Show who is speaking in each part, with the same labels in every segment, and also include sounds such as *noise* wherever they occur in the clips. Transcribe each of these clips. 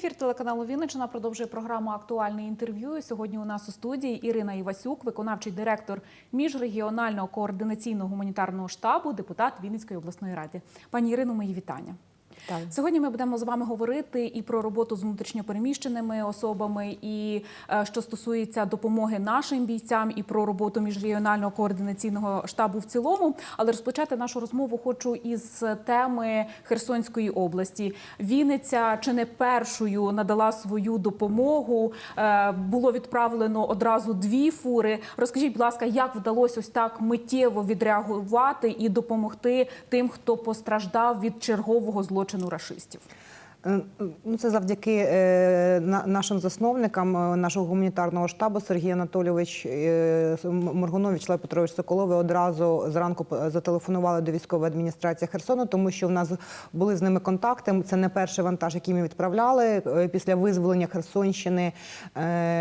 Speaker 1: Ефір телеканалу Вінничина продовжує програму Актуальне інтерв'ю. Сьогодні у нас у студії Ірина Івасюк, виконавчий директор міжрегіонального координаційного гуманітарного штабу, депутат Вінницької обласної ради. Пані Ірино, мої вітання.
Speaker 2: Так.
Speaker 1: Сьогодні ми будемо з вами говорити і про роботу з внутрішньопереміщеними особами, і е, що стосується допомоги нашим бійцям, і про роботу міжрегіонального координаційного штабу в цілому. Але розпочати нашу розмову хочу із теми Херсонської області. Вінниця чи не першою надала свою допомогу. Е, Було відправлено одразу дві фури. Розкажіть, будь ласка, як вдалося ось так миттєво відреагувати і допомогти тим, хто постраждав від чергового злочину рашистів?
Speaker 2: Е, Ну, це завдяки е, на- нашим засновникам е, нашого гуманітарного штабу Сергій Анатолійович Моргунович, Лев Петрович Соколови одразу зранку зателефонували до військової адміністрації Херсону, тому що в нас були з ними контакти. Це не перший вантаж, який ми відправляли. Після визволення Херсонщини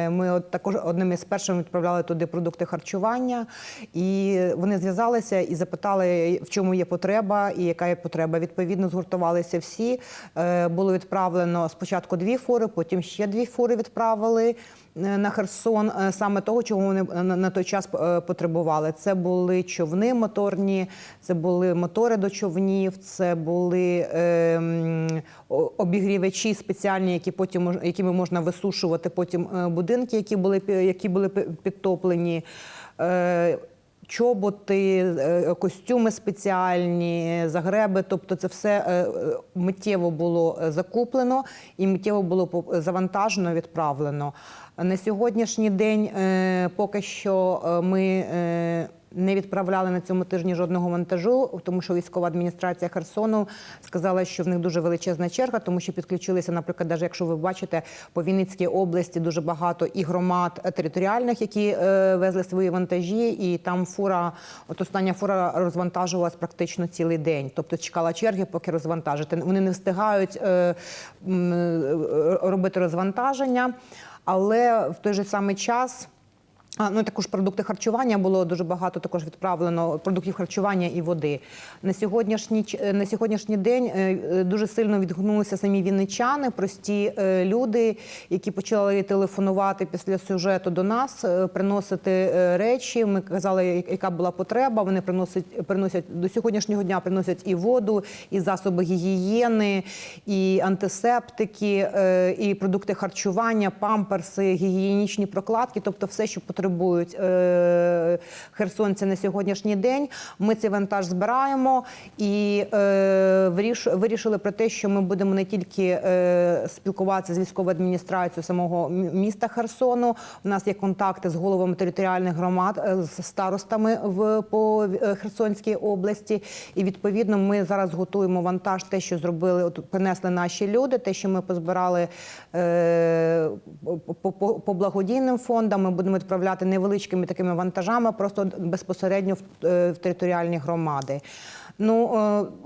Speaker 2: ми от також одним із перших відправляли туди продукти харчування. І вони зв'язалися і запитали, в чому є потреба і яка є потреба. Відповідно, згуртувалися всі. Е, Було відправлено спочатку дві фури, потім ще дві фури відправили е, на Херсон. е, Саме того, чого вони на, на той час е, потребували. Це були човни моторні, це були мотори до човнів, це були е, обігрівачі спеціальні, які потім якими можна висушувати потім е, будинки, які були які були підтоплені. Е, Чоботи, е, костюми спеціальні, загреби, тобто це все е, е, миттєво було закуплено і миттєво було завантажено, відправлено. На сьогоднішній день поки що ми не відправляли на цьому тижні жодного вантажу, тому що військова адміністрація Херсону сказала, що в них дуже величезна черга, тому що підключилися, наприклад, навіть якщо ви бачите, по Вінницькій області дуже багато і громад територіальних, які е, везли свої вантажі, і там фура, от остання фура розвантажувалась практично цілий день. Тобто чекала черги, поки розвантажити. Вони не встигають е, е, робити розвантаження, але в той же самий час. А, ну також продукти харчування було дуже багато також відправлено продуктів харчування і води. На сьогоднішній на сьогоднішній день е, е, дуже сильно відгукнулися самі вінничани, прості е, люди, які почали телефонувати після сюжету до нас, приносити речі. Ми казали, яка була потреба. Вони приносять приносять до сьогоднішнього дня приносять і воду, і засоби гігієни, і антисептики, і продукти харчування, памперси, гігієнічні прокладки, тобто все, що потребують е, херсонці на сьогоднішній день. Ми цей вантаж збираємо і е, виріш- вирішили про те, що ми будемо не тільки е, спілкуватися з військовою адміністрацією самого міста Херсону. У нас є контакти з головами територіальних громад, е, з старостами в по е, Херсонській області. І відповідно ми зараз готуємо вантаж, те, що зробили, от принесли наші люди, те, що ми позбирали е, по, по, по благодійним фондам. Ми будемо відправляти невеличкими такими вантажами, просто безпосередньо в, е, в територіальні громади. Ну,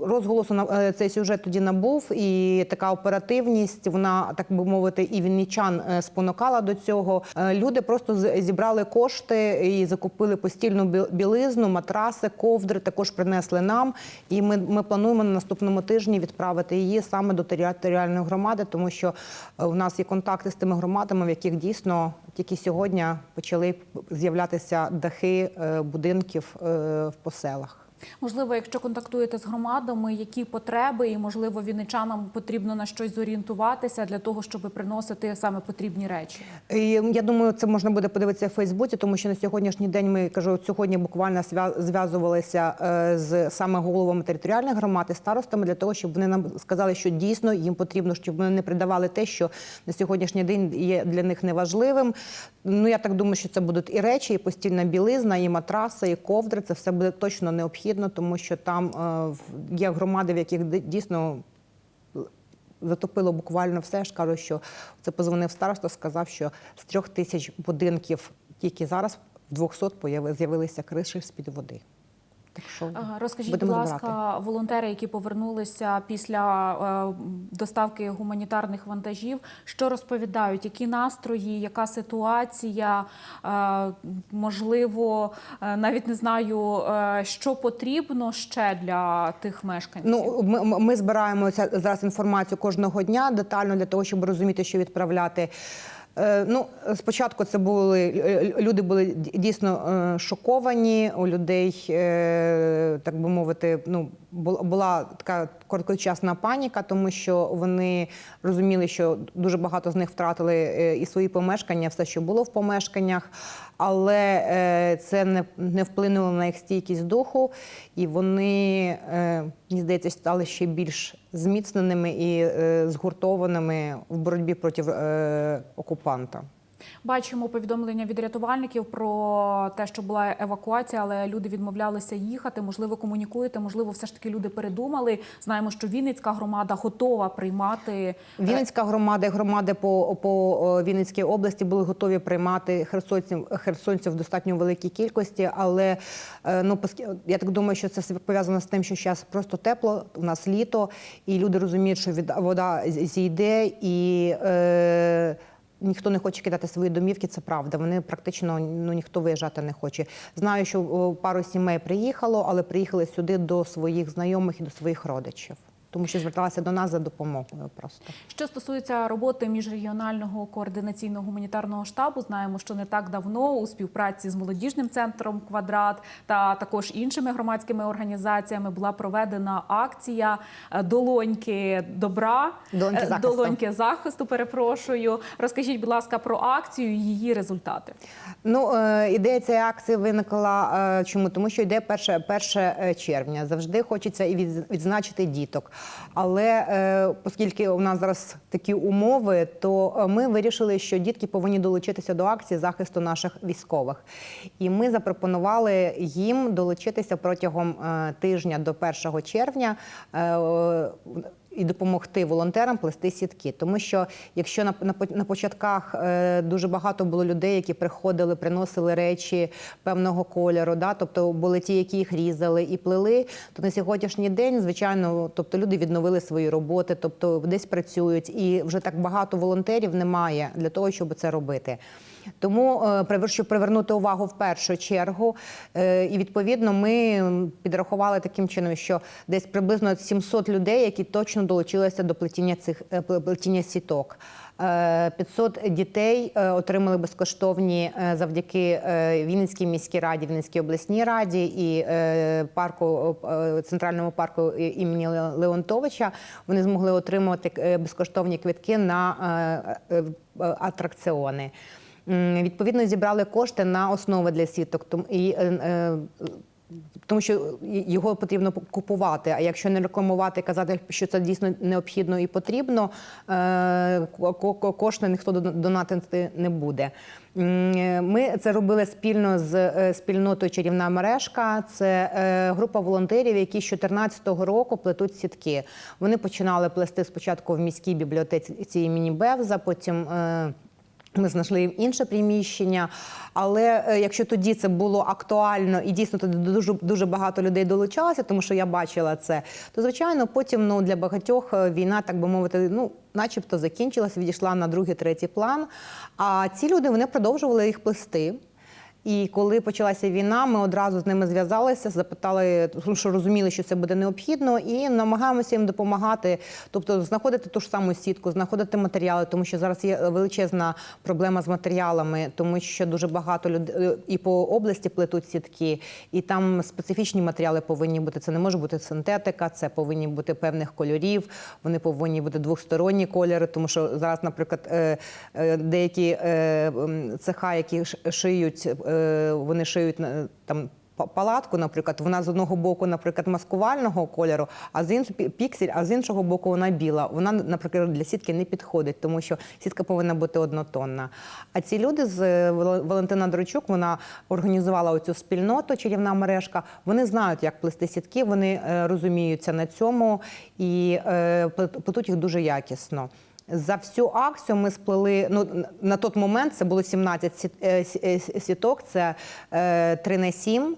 Speaker 2: е, розголосу на е, цей сюжет тоді набув, і така оперативність, вона так би мовити, і вінничан е, спонукала до цього. Люди просто зібрали кошти і закупили постільну бі- білизну, матраси, ковдри. Також принесли нам. І ми, ми плануємо на наступному тижні відправити її саме до територіальної громади, тому що у нас є контакти з тими громадами, в яких дійсно тільки сьогодні почали з'являтися дахи будинків в поселах.
Speaker 1: Можливо, якщо контактуєте з громадами, які потреби, і можливо вінничанам потрібно на щось зорієнтуватися для того, щоб приносити саме потрібні речі.
Speaker 2: Я думаю, це можна буде подивитися в Фейсбуці, тому що на сьогоднішній день ми кажу, сьогодні буквально зв'язувалися е, з саме головами територіальних громад і старостами для того, щоб вони нам сказали, що дійсно їм потрібно, щоб вони не придавали те, що на сьогоднішній день є для них неважливим. Ну я так думаю, що це будуть і речі, і постільна білизна, і матраси, і ковдри. Це все буде точно необхідно, тому що там е, є громади, в яких дійсно затопило буквально все. Ж кажу, що це позвонив староста, сказав, що з трьох тисяч будинків тільки зараз в 200 з'явилися криші з-під води. Так що
Speaker 1: Розкажіть,
Speaker 2: будемо
Speaker 1: будь ласка, волонтери, які повернулися після е, доставки гуманітарних вантажів, що розповідають, які настрої, яка ситуація, е, можливо, е, навіть не знаю, е, що потрібно ще для тих мешканців.
Speaker 2: Ну, ми, ми- ми збираємо ця- зараз інформацію кожного дня детально для того, щоб розуміти, що відправляти. Е, Ну, спочатку це були люди були дійсно е, шоковані. У людей, е, так би мовити, ну була така короткочасна паніка, тому що вони розуміли, що дуже багато з них втратили е, і свої помешкання, все, що було в помешканнях, але е, це не, вплинуло на їх стійкість духу, і вони, е, мені здається, стали ще більш зміцненими і згуртованими в боротьбі проти окупанта.
Speaker 1: Бачимо повідомлення від рятувальників про те, що була евакуація, але люди відмовлялися їхати. Можливо, комунікуєте, можливо, все ж таки люди передумали. Знаємо, що Вінницька громада готова приймати е,
Speaker 2: Вінницька громада і громади по, по Вінницькій області були готові приймати херсонців, херсонців в достатньо великій кількості, але е, ну я так думаю, що це пов'язано з тим, що зараз просто тепло, у нас літо, і люди розуміють, що вода зійде і. Е, Ніхто не хоче кидати свої домівки, це правда. Вони практично ну ніхто виїжджати не хоче. Знаю, що пару сімей приїхало, але приїхали сюди до своїх знайомих і до своїх родичів, тому що зверталися до нас за допомогою. Просто
Speaker 1: Що стосується роботи міжрегіонального координаційного гуманітарного штабу, знаємо, що не так давно у співпраці з молодіжним центром Квадрат та також іншими громадськими організаціями була проведена акція е, долоньки добра,
Speaker 2: Долоньки
Speaker 1: е,
Speaker 2: захисту.
Speaker 1: долоньки захисту. Перепрошую. Розкажіть, будь ласка, про акцію і її результати.
Speaker 2: Ну, е, ідея цієї акції виникла чому? Тому що йде перше, червня. Завжди хочеться і відзначити діток. Але е, оскільки у нас зараз такі умови, то е, ми вирішили, що дітки повинні долучитися до акції захисту наших військових. І ми запропонували їм долучитися протягом е, тижня до 1 червня. І допомогти волонтерам плести сітки. Тому що якщо на, на, на початках е, дуже багато було людей, які приходили, приносили речі певного кольору, да, тобто були ті, які їх різали і плели, то на сьогоднішній день, звичайно, тобто люди відновили свої роботи, тобто десь працюють, і вже так багато волонтерів немає для того, щоб це робити. Тому е, щоб привернути увагу в першу чергу, е, і відповідно ми підрахували таким чином, що десь приблизно 700 людей, які точно долучилися до плетіння цих е, плетіння сіток. Е, 500 дітей е, отримали безкоштовні е, завдяки е, Вінницькій міській раді, Вінницькій обласній раді і е, парку е, центральному парку імені Леонтовича. Вони змогли отримати е, безкоштовні квитки на е, е, е, атракціони. Відповідно, зібрали кошти на основи для сіток. І, е, е, тому що його потрібно купувати. А якщо не рекламувати, казати, що це дійсно необхідно і потрібно, е, ко- ко- кошти ніхто дон- донатити не буде. Ми це робили спільно з е, спільнотою Чарівна мережка. Це е, група волонтерів, які з 2014 року плетуть сітки. Вони починали плести спочатку в міській бібліотеці імені Бевза, потім. Ми знайшли інше приміщення, але е, якщо тоді це було актуально і дійсно тоді дуже дуже багато людей долучалося, тому що я бачила це, то звичайно потім ну для багатьох е, війна, так би мовити, ну начебто закінчилась, відійшла на другий, третій план. А ці люди вони продовжували їх плести. І коли почалася війна, ми одразу з ними зв'язалися, запитали, що розуміли, що це буде необхідно, і намагаємося їм допомагати, тобто знаходити ту ж саму сітку, знаходити матеріали, тому що зараз є величезна проблема з матеріалами, тому що дуже багато людей і по області плетуть сітки, і там специфічні матеріали повинні бути. Це не може бути синтетика, це повинні бути певних кольорів. Вони повинні бути двосторонні кольори, тому що зараз, наприклад, е, е, деякі е, цеха, які шиють, вони шиють е, там. Палатку, наприклад, вона з одного боку, наприклад, маскувального кольору, а з іншого піксель, а з іншого боку вона біла. Вона, наприклад, для сітки не підходить, тому що сітка повинна бути однотонна. А ці люди з е, Вал- Валентина Дорочук, вона організувала оцю спільноту чарівна мережка. Вони знають, як плести сітки, вони е, розуміються на цьому і е, плетуть їх дуже якісно. За всю акцію ми сплели. Ну на той момент це було 17 сіт- е, е, сіток, це е, 3 на 7.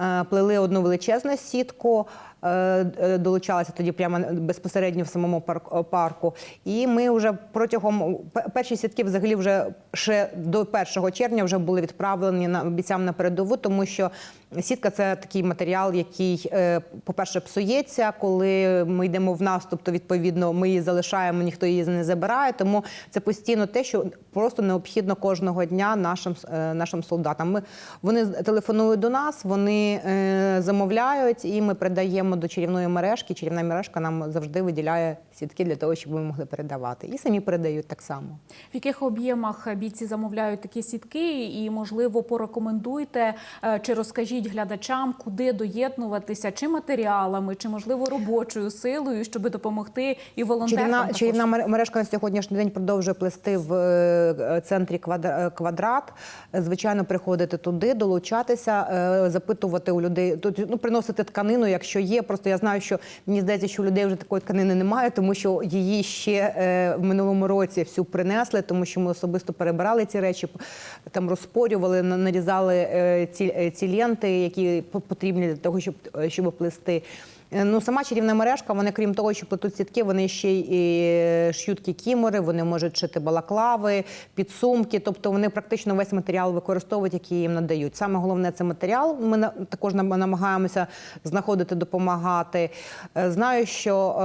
Speaker 2: е, плели одну величезну сітку. е, е, Долучалася тоді прямо безпосередньо в самому парк- парку. І ми вже протягом перші сітки взагалі вже ще до 1 червня вже були відправлені на бійцям на передову, тому що сітка це такий матеріал, який, е, по-перше, псується. Коли ми йдемо в наступ, то відповідно ми її залишаємо, ніхто її не забирає. Тому це постійно те, що просто необхідно кожного дня нашим е, нашим солдатам. Ми вони телефонують до нас, вони е, замовляють, і ми передаємо до чарівної мережки. Чарівна мережка нам завжди виділяє сітки для того, щоб ми могли передавати. І самі передають так само.
Speaker 1: В яких об'ємах бійці замовляють такі сітки, і можливо порекомендуйте е, чи розкажіть глядачам, куди доєднуватися, чи матеріалами, чи можливо робочою силою, щоб допомогти і волонтерам.
Speaker 2: Чарівна, чарівна мережка на сьогоднішній день продовжує плести в е, центрі е, квадрат. Е, Звичайно, приходити туди, долучатися, запитувати у людей, тут ну приносити тканину, якщо є. Просто я знаю, що мені здається, що у людей вже такої тканини немає, тому що її ще е, в минулому році всю принесли, тому що ми особисто перебирали ці речі, там розпорювали, на- нарізали е, ці, е, ці ленти, які по- потрібні для того, щоб, щоб плести. Е, Ну, сама чарівна мережка, вони, крім того, що плетуть сітки, вони ще й і ш'ють кікімори, вони можуть шити балаклави, підсумки. Тобто вони практично весь матеріал використовують, який їм надають. Саме головне це матеріал. Ми також намагаємося знаходити, допомагати. Е, Знаю, що е,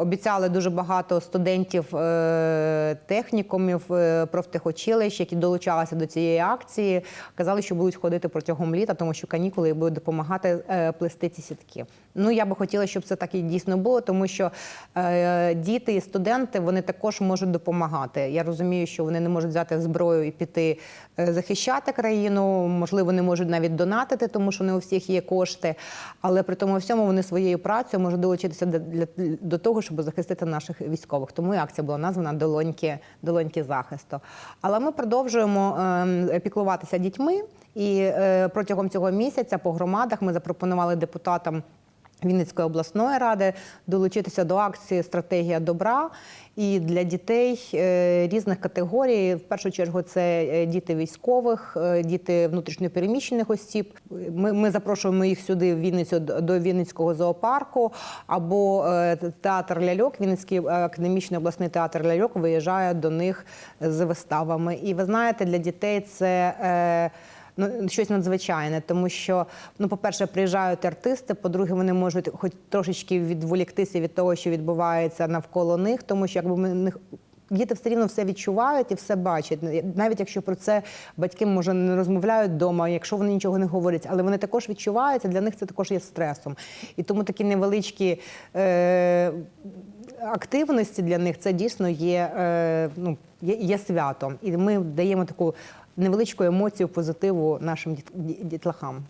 Speaker 2: обіцяли дуже багато студентів е, технікумів, е, профтехучилищ, які долучалися до цієї акції. Казали, що будуть ходити протягом літа, тому що канікули і будуть допомагати е, плести ці сітки. Ну я би хотіла, щоб це так і дійсно було, тому що е, діти і студенти вони також можуть допомагати. Я розумію, що вони не можуть взяти зброю і піти е, захищати країну. Можливо, не можуть навіть донатити, тому що не у всіх є кошти. Але при тому всьому вони своєю працею можуть долучитися до, для, до того, щоб захистити наших військових. Тому і акція була названа Долоньки, долоньки захисту. Але ми продовжуємо е, піклуватися дітьми. І е, протягом цього місяця по громадах ми запропонували депутатам. Вінницької обласної ради долучитися до акції Стратегія добра і для дітей е, різних категорій. В першу чергу це е, діти військових, е, діти внутрішньопереміщених осіб. Ми, ми запрошуємо їх сюди в Вінницю до Вінницького зоопарку або театр ляльок. Вінницький академічний обласний театр ляльок виїжджає до них з виставами. І ви знаєте, для дітей це. Ну, щось надзвичайне, тому що, ну, по-перше, приїжджають артисти, по-друге, вони можуть хоч трошечки відволіктися від того, що відбувається навколо них, тому що якби ми не Діти все рівно все відчувають і все бачать. Навіть якщо про це батьки може не розмовляють вдома, якщо вони нічого не говорять, але вони також відчуваються, для них це також є стресом. І тому такі невеличкі е, активності для них це дійсно є, е, ну, є, є святом. І ми даємо таку невеличку емоцію позитиву нашим діт- дітлахам.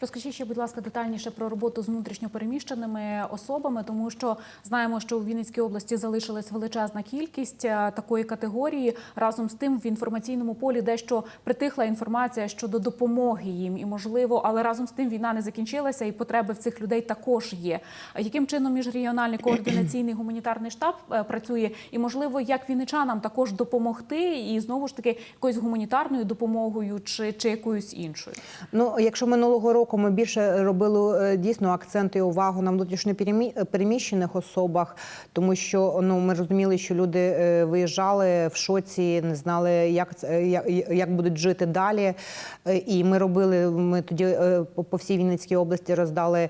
Speaker 1: Розкажіть ще, будь ласка, детальніше про роботу з внутрішньопереміщеними особами, тому що знаємо, що у Вінницькій області залишилась величезна кількість е, такої категорії. Разом з тим в інформаційному полі дещо притихла інформація щодо допомоги їм, і можливо, але разом з тим війна не закінчилася, і потреби в цих людей також є. Яким чином міжрегіональний координаційний *clears throat* гуманітарний штаб е, працює, і можливо, як вінничанам також допомогти, і знову ж таки якоюсь гуманітарною допомогою чи, чи якоюсь іншою?
Speaker 2: Ну, якщо минулого року ми більше робили е, дійсно акцент і увагу на внутрішньопереміщених особах, тому що ну ми розуміли, що люди е, виїжджали в шоці, не знали, як це як, як будуть жити далі. Е, І ми робили. Ми тоді е, по всій Вінницькій області роздали.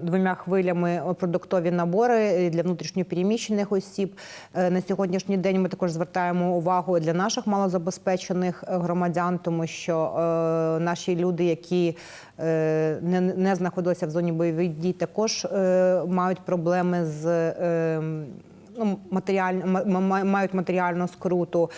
Speaker 2: Двома хвилями продуктові набори для внутрішньопереміщених осіб. Е, На сьогоднішній день ми також звертаємо увагу для наших малозабезпечених е, громадян, тому що е, наші люди, які не, не знаходилися в зоні бойових дій, також мають проблеми з. Ну, матеріаль, ма- ма- мають матеріальну скруту.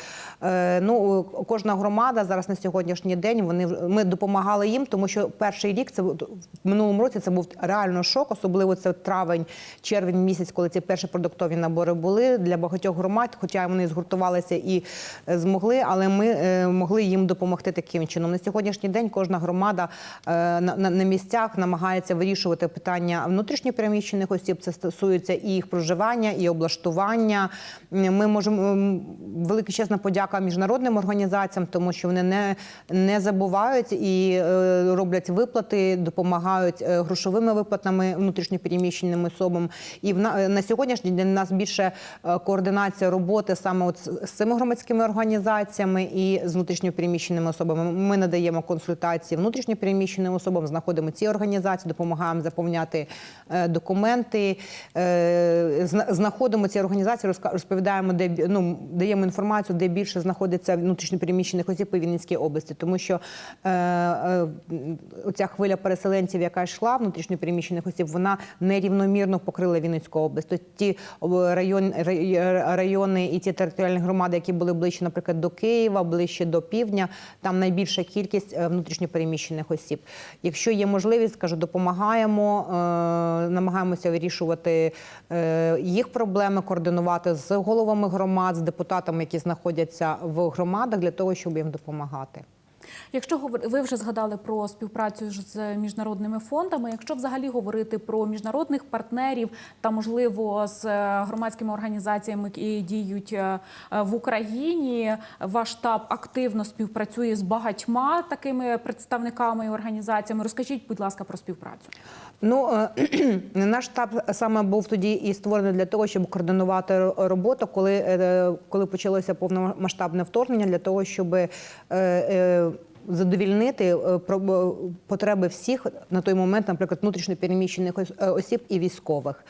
Speaker 2: Е, ну, кожна громада зараз на сьогоднішній день вони ми допомагали їм, тому що перший рік це в минулому році це був реально шок, особливо це травень, червень місяць, коли ці перші продуктові набори були для багатьох громад, хоча вони згуртувалися і е, змогли, але ми е, могли їм допомогти таким чином. На сьогоднішній день кожна громада на місцях намагається вирішувати питання внутрішньопереміщених осіб. Це стосується і їх проживання, і облаштування. Харчування. Ми можемо м, велика чесна подяка міжнародним організаціям, тому що вони не, не забувають і е, роблять виплати, допомагають е, грошовими виплатами внутрішньопереміщеним особам. І на, на сьогоднішній день у нас більше е, координація роботи саме от з цими громадськими організаціями і з внутрішньопереміщеними особами. Ми надаємо консультації внутрішньопереміщеним особам, знаходимо ці організації, допомагаємо заповняти е, документи, е, зна- знаходимо ці організації, розповідаємо, де ну, даємо інформацію, де більше знаходиться внутрішньопереміщених осіб по Вінницькій області, тому що е, е, оця хвиля переселенців, яка йшла внутрішньопереміщених осіб, вона нерівномірно покрила Вінницьку область. Тобто ті район, райони і ті територіальні громади, які були ближче, наприклад, до Києва, ближче до півдня, там найбільша кількість е, внутрішньопереміщених осіб. Якщо є можливість, кажу, допомагаємо, е, намагаємося вирішувати е, їх проблеми, координувати з головами громад, з депутатами, які знаходяться в громадах, для того, щоб їм допомагати.
Speaker 1: Якщо ви вже згадали про співпрацю з міжнародними фондами, якщо взагалі говорити про міжнародних партнерів та можливо з е, громадськими організаціями, які діють е, в Україні, ваш штаб активно співпрацює з багатьма такими представниками і організаціями. Розкажіть, будь ласка, про співпрацю.
Speaker 2: Ну е, *clears throat* наш штаб саме був тоді і створений для того, щоб координувати роботу, коли, коли почалося повномасштабне вторгнення, для того, щоб задовільнити е, потреби всіх на той момент, наприклад, внутрішньопереміщених е, осіб і військових.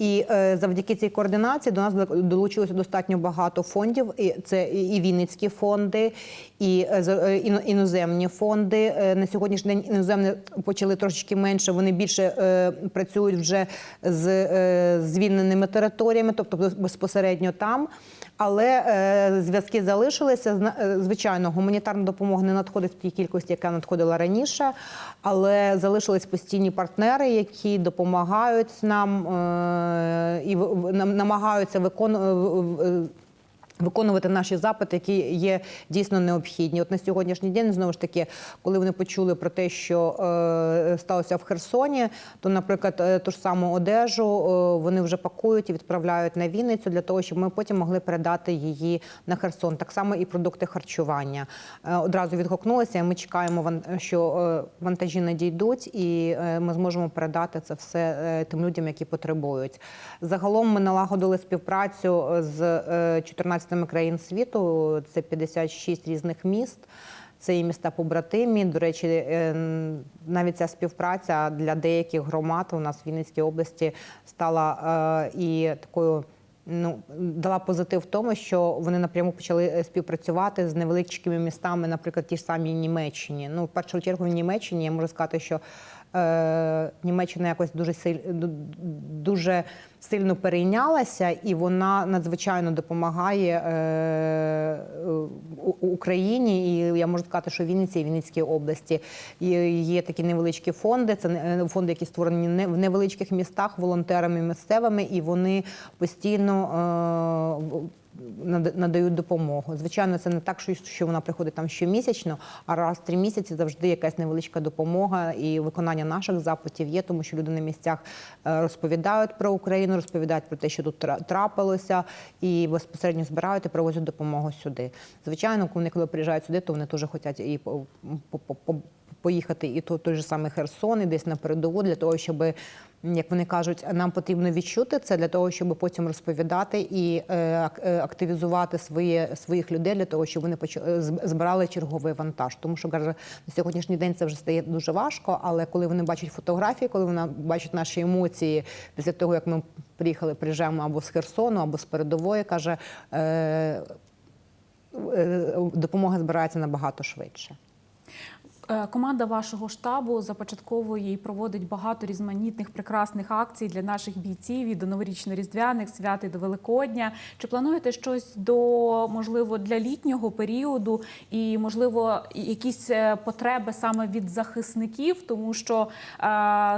Speaker 2: І е, завдяки цій координації до нас долучилося достатньо багато фондів. І це і Вінницькі фонди, і е, е, іно- іноземні фонди. На сьогоднішній день іноземні почали трошечки менше. Вони більше працюють вже з звільненими територіями, тобто безпосередньо там. Але е, зв'язки залишилися. Звичайно, гуманітарна допомога не надходить в тій кількості, яка надходила раніше, але залишились постійні партнери, які допомагають нам е, і в- нам- намагаються виконувати. Виконувати наші запити, які є дійсно необхідні. От на сьогоднішній день знову ж таки, коли вони почули про те, що е, сталося в Херсоні, то, наприклад, е, ту ж саму одежу е, вони вже пакують і відправляють на Вінницю для того, щоб ми потім могли передати її на Херсон. Так само і продукти харчування Е, одразу відгукнулися. Ми чекаємо, що е, вантажі надійдуть, і е, ми зможемо передати це все е, тим людям, які потребують. Загалом ми налагодили співпрацю з е, 14 країн світу. Це 56 різних міст. Це і міста побратимі. До речі, е, навіть ця співпраця для деяких громад у нас в Вінницькій області стала е, і такою. Ну, дала позитив в тому, що вони напряму почали е, співпрацювати з невеличкими містами, наприклад, ті ж самі Німеччині. Ну, в першу чергу, в Німеччині я можу сказати, що е, Німеччина якось дуже силь, ду- дуже сильно перейнялася, і вона надзвичайно допомагає е, Україні. І я можу сказати, що в Вінниці і Вінницькій області є, такі невеличкі фонди. Це не- фонди, які створені в невеличких містах волонтерами місцевими, і вони постійно. е, надають допомогу. Звичайно, це не так, що, вона приходить там щомісячно, а раз в три місяці завжди якась невеличка допомога і виконання наших запитів є, тому що люди на місцях е, розповідають про Україну, розповідають про те, що тут трапилося, і безпосередньо збирають і привозять допомогу сюди. Звичайно, вони коли приїжджають сюди, то вони теж хочуть і поїхати і то той же самий Херсон, і десь на передову для того, щоб як вони кажуть, нам потрібно відчути це для того, щоб потім розповідати і е, е, активізувати своє, своїх людей для того, щоб вони е, збирали черговий вантаж. Тому що каже, на сьогоднішній день це вже стає дуже важко. Але коли вони бачать фотографії, коли вони бачать наші емоції після того, як ми приїхали, приїжджаємо або з Херсону, або з передової, каже. Допомога збирається набагато швидше.
Speaker 1: Е, Команда вашого штабу започатковує і проводить багато різноманітних прекрасних акцій для наших бійців і до новорічно-різдвяних свят і до Великодня. Чи плануєте щось до можливо для літнього періоду і можливо якісь е, потреби саме від захисників, тому що е,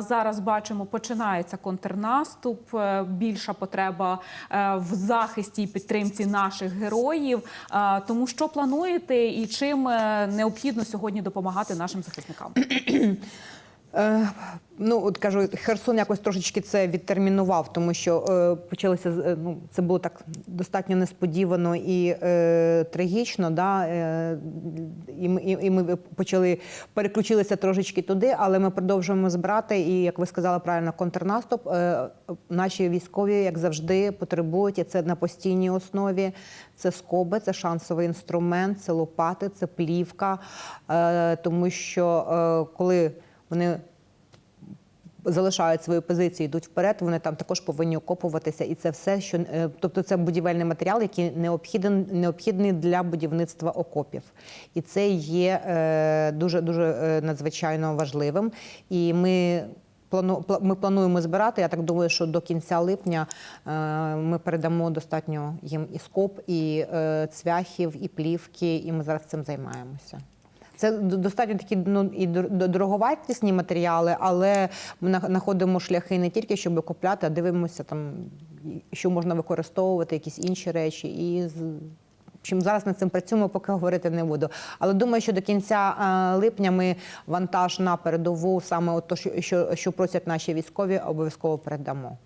Speaker 1: зараз бачимо, починається контрнаступ, е, більша потреба е, в захисті і підтримці наших героїв. Е, тому що плануєте і чим е, необхідно сьогодні допомагати нашим захисникам? *clears throat* *clears throat*
Speaker 2: Е, Ну, от кажу, Херсон якось трошечки це відтермінував, тому що е, почалося е, ну, це було так достатньо несподівано і е, трагічно. Да? Е, і, ми, і, і ми почали переключилися трошечки туди, але ми продовжуємо збирати. І як ви сказали правильно, контрнаступ. Е, наші військові, як завжди, потребують і це на постійній основі. Це скоби, це шансовий інструмент, це лопати, це плівка. Е, тому що е, коли вони залишають свої позиції, йдуть вперед, вони там також повинні окопуватися, і це все, що е, тобто це будівельний матеріал, який необхідний, необхідний для будівництва окопів, і це є е, дуже дуже е, надзвичайно важливим. І ми ми плануємо збирати. Я так думаю, що до кінця липня ми передамо достатньо їм і скоп, і цвяхів, і плівки, і ми зараз цим займаємося. Це достатньо такі ну, і дор- дороговартісні матеріали, але ми на- знаходимо шляхи не тільки, щоб купляти, а дивимося там, що можна використовувати, якісь інші речі. І з- общем, зараз над цим працюємо, поки говорити не буду. Але думаю, що до кінця е, липня ми вантаж на передову, саме от то, що, що просять наші військові, обов'язково передамо.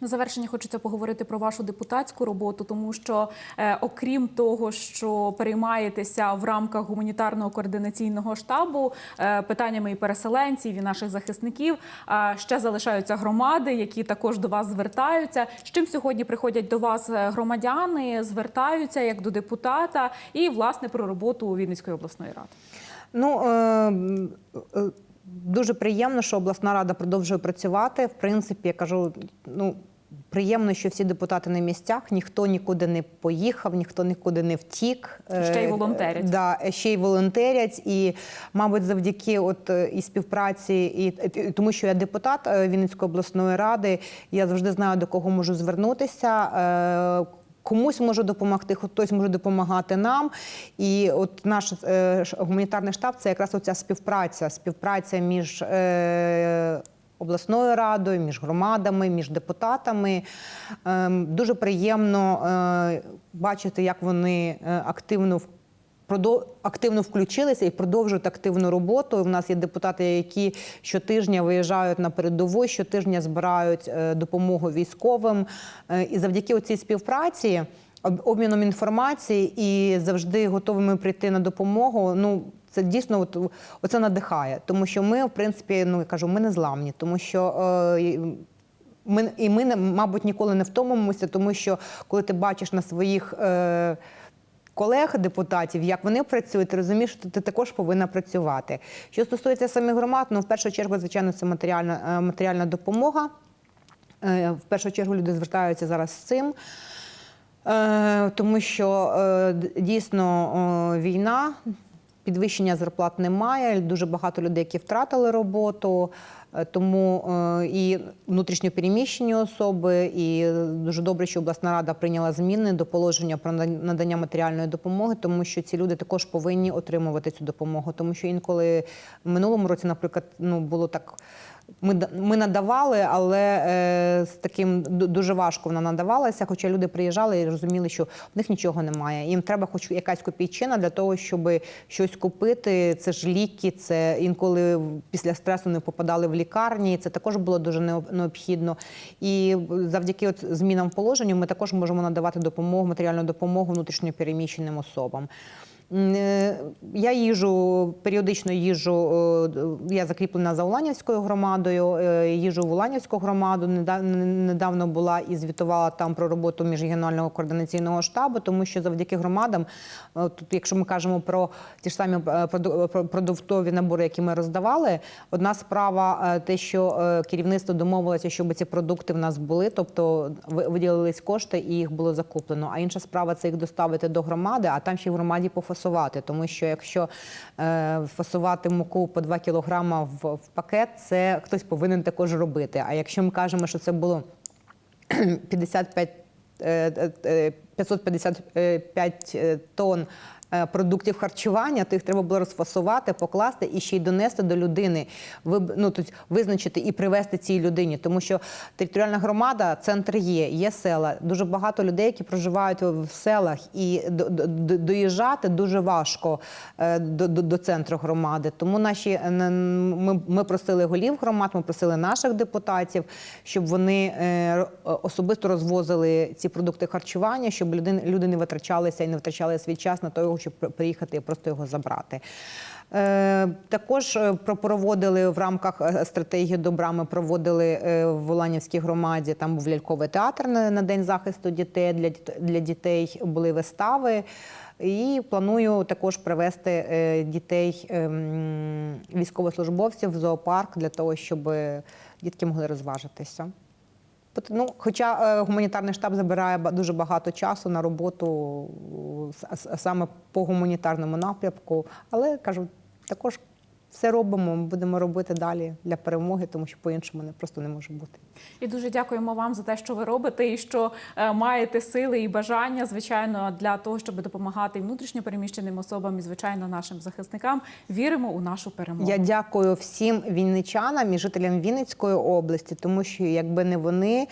Speaker 1: На завершення хочеться поговорити про вашу депутатську роботу, тому що е, окрім того, що переймаєтеся в рамках гуманітарного координаційного штабу е, питаннями і переселенців, і наших захисників, е, ще залишаються громади, які також до вас звертаються. З чим сьогодні приходять до вас е, громадяни, звертаються як до депутата, і власне про роботу Вінницької обласної ради.
Speaker 2: Ну е, е, дуже приємно, що обласна рада продовжує працювати. В принципі, я кажу, ну. Приємно, що всі депутати на місцях, ніхто нікуди не поїхав, ніхто нікуди не втік.
Speaker 1: Ще й
Speaker 2: Е,
Speaker 1: волонтерять.
Speaker 2: Да, ще й волонтерять. І, мабуть, завдяки от е, і співпраці, і, тому, що я депутат е, Вінницької обласної ради, я завжди знаю, до кого можу звернутися. Комусь може допомогти, хтось може допомагати нам. І от наш е, гуманітарний штаб це якраз оця співпраця, співпраця між е, обласною радою, між громадами, між депутатами. Ем, дуже приємно е, бачити, як вони е, активно активно включилися і продовжують активну роботу. У нас є депутати, які щотижня виїжджають на передову, щотижня збирають е, допомогу військовим. Е, І завдяки цій співпраці, обміном інформації і завжди готовими прийти на допомогу. Ну це дійсно от, оце надихає, тому що ми, в принципі, ну я кажу, ми не зламні, тому що. Е, ми, і ми, не- мабуть, ніколи не втомимося, тому що коли ти бачиш на своїх е, колег депутатів, як вони працюють, ти розумієш, що ти також повинна працювати. Що стосується самих громад, ну в першу чергу, звичайно, це матеріальна, е, матеріальна допомога. Е, В першу чергу люди звертаються зараз з цим. Е, Тому що дійсно війна, підвищення зарплат немає. Дуже багато людей, які втратили роботу. Е, Тому е, і внутрішньо переміщені особи, і дуже добре, що обласна рада прийняла зміни до положення про надання матеріальної допомоги, тому що ці люди також повинні отримувати цю допомогу. Тому що інколи в минулому році, наприклад, ну було так. Ми, ми надавали, але е, з таким дуже важко вона надавалася. Хоча люди приїжджали і розуміли, що в них нічого немає. Їм треба хоч якась копійчина для того, щоб щось купити. Це ж ліки, це інколи після стресу не попадали в лікарні. Це також було дуже необхідно. І завдяки от змінам положенню ми також можемо надавати допомогу, матеріальну допомогу внутрішньо переміщеним особам. Е, Я їжу, періодично їжу, е, я закріплена за Уланівською громадою, е, їжу в Уланівську громаду. Неда- Недавно була і звітувала там про роботу міжрегіонального координаційного штабу, тому що завдяки громадам, тут, якщо ми кажемо про ті ж самі проду- про- продуктові набори, які ми роздавали, одна справа те, що керівництво домовилося, щоб ці продукти в нас були, тобто виділились кошти і їх було закуплено. А інша справа це їх доставити до громади, а там ще в громаді пофасувати. Тому що якщо е, фасувати муку по 2 кілограма в, пакет, це хтось повинен також робити. А якщо ми кажемо, що це було *clears throat* 55 е, е, 555 тонн е, продуктів харчування, то їх треба було розфасувати, покласти і ще й донести до людини, ну, тобто визначити і привезти цій людині. Тому що територіальна громада, центр є, є села. Дуже багато людей, які проживають в селах, і до- до- до- доїжджати дуже важко е, до, до, до центру громади. Тому наші е, ми, ми просили голів громад, ми просили наших депутатів, щоб вони е, особисто розвозили ці продукти харчування, щоб люди, люди не витрачалися і не витрачали свій час на того, щоб приїхати і просто його забрати. Е, Також е, про- проводили в рамках е, стратегії добра. Ми проводили в Воланівській громаді. Там був ляльковий театр на, день захисту дітей. Для дітей були вистави. І планую також привезти е, дітей ем, військовослужбовців в зоопарк для того, щоб дітки могли розважитися. Ну, хоча е, гуманітарний штаб забирає дуже багато часу на роботу е, саме по гуманітарному напрямку, але кажу, також все робимо, будемо робити далі для перемоги, тому що по-іншому не просто не може бути.
Speaker 1: І дуже дякуємо вам за те, що ви робите, і що е, маєте сили і бажання, звичайно, для того, щоб допомагати внутрішньо переміщеним особам, і звичайно нашим захисникам. Віримо у нашу перемогу.
Speaker 2: Я дякую всім вінничанам і жителям Вінницької області, тому що якби не вони.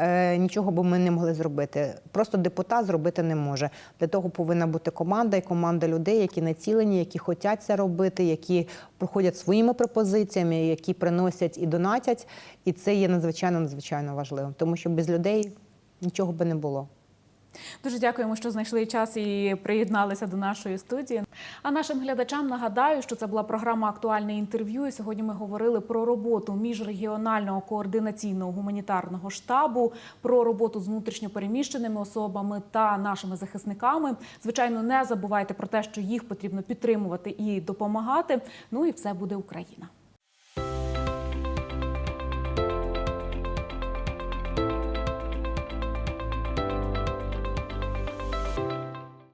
Speaker 2: Е, Нічого би ми не могли зробити. Просто депутат зробити не може. Для того повинна бути команда і команда людей, які націлені, які хочуть це робити, які проходять своїми пропозиціями, які приносять і донатять. І це є надзвичайно надзвичайно важливим, тому що без людей нічого би не було.
Speaker 1: Дуже дякуємо, що знайшли час і приєдналися до нашої студії. А нашим глядачам нагадаю, що це була програма Актуальне інтерв'ю. І сьогодні ми говорили про роботу міжрегіонального координаційного гуманітарного штабу, про роботу з внутрішньопереміщеними особами та нашими захисниками. Звичайно, не забувайте про те, що їх потрібно підтримувати і допомагати. Ну і все буде Україна.